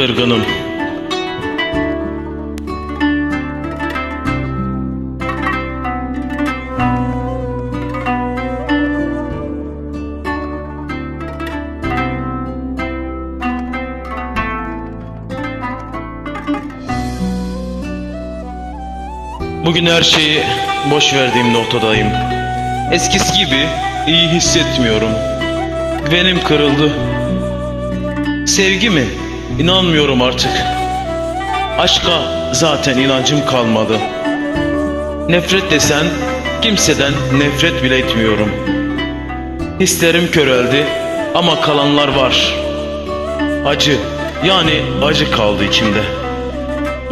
kırgınım. Bugün her şeyi boş verdiğim noktadayım. Eskisi gibi iyi hissetmiyorum. Güvenim kırıldı. Sevgi mi? İnanmıyorum artık. Aşka zaten inancım kalmadı. Nefret desen kimseden nefret bile etmiyorum. Hislerim köreldi ama kalanlar var. Acı yani acı kaldı içimde.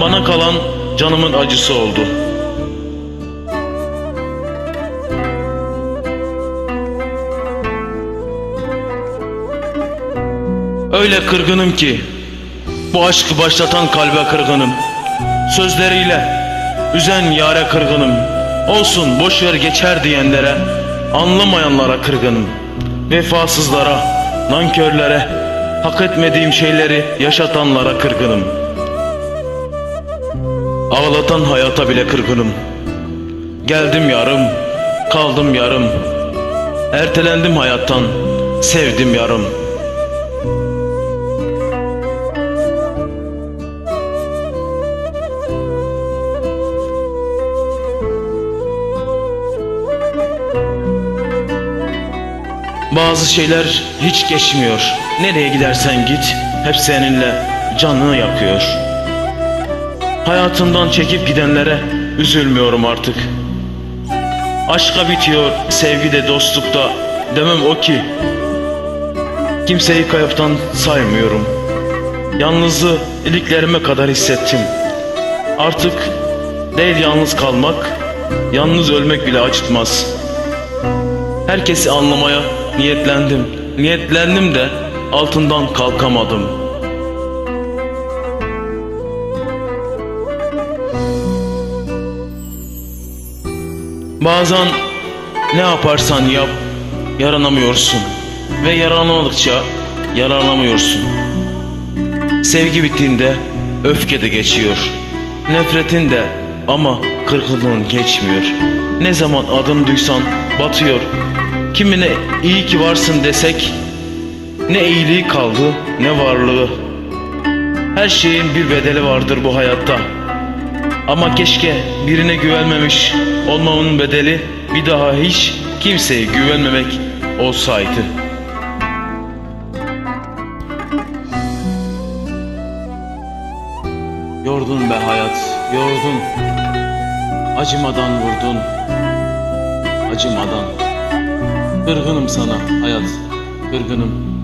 Bana kalan canımın acısı oldu. Öyle kırgınım ki bu aşkı başlatan kalbe kırgınım. Sözleriyle üzen yare kırgınım. Olsun boş ver geçer diyenlere, anlamayanlara kırgınım. Vefasızlara, nankörlere, hak etmediğim şeyleri yaşatanlara kırgınım. Ağlatan hayata bile kırgınım. Geldim yarım, kaldım yarım. Ertelendim hayattan, sevdim yarım. Bazı şeyler hiç geçmiyor. Nereye gidersen git, hep seninle canını yakıyor. Hayatımdan çekip gidenlere üzülmüyorum artık. Aşka bitiyor, sevgi de dostlukta. Demem o ki. Kimseyi kayıptan saymıyorum. Yalnızlığı iliklerime kadar hissettim. Artık değil yalnız kalmak, yalnız ölmek bile acıtmaz. Herkesi anlamaya niyetlendim. Niyetlendim de altından kalkamadım. Bazen ne yaparsan yap yaranamıyorsun ve yaranamadıkça yaranamıyorsun. Sevgi bittiğinde öfke de geçiyor. Nefretin de ama kırgınlığın geçmiyor. Ne zaman adım duysan batıyor. Kimine iyi ki varsın desek ne iyiliği kaldı ne varlığı. Her şeyin bir bedeli vardır bu hayatta. Ama keşke birine güvenmemiş olmamın bedeli bir daha hiç kimseye güvenmemek olsaydı. Yordun be hayat, yordun. Acımadan vurdun. Acımadan. Kırgınım sana hayat, kırgınım.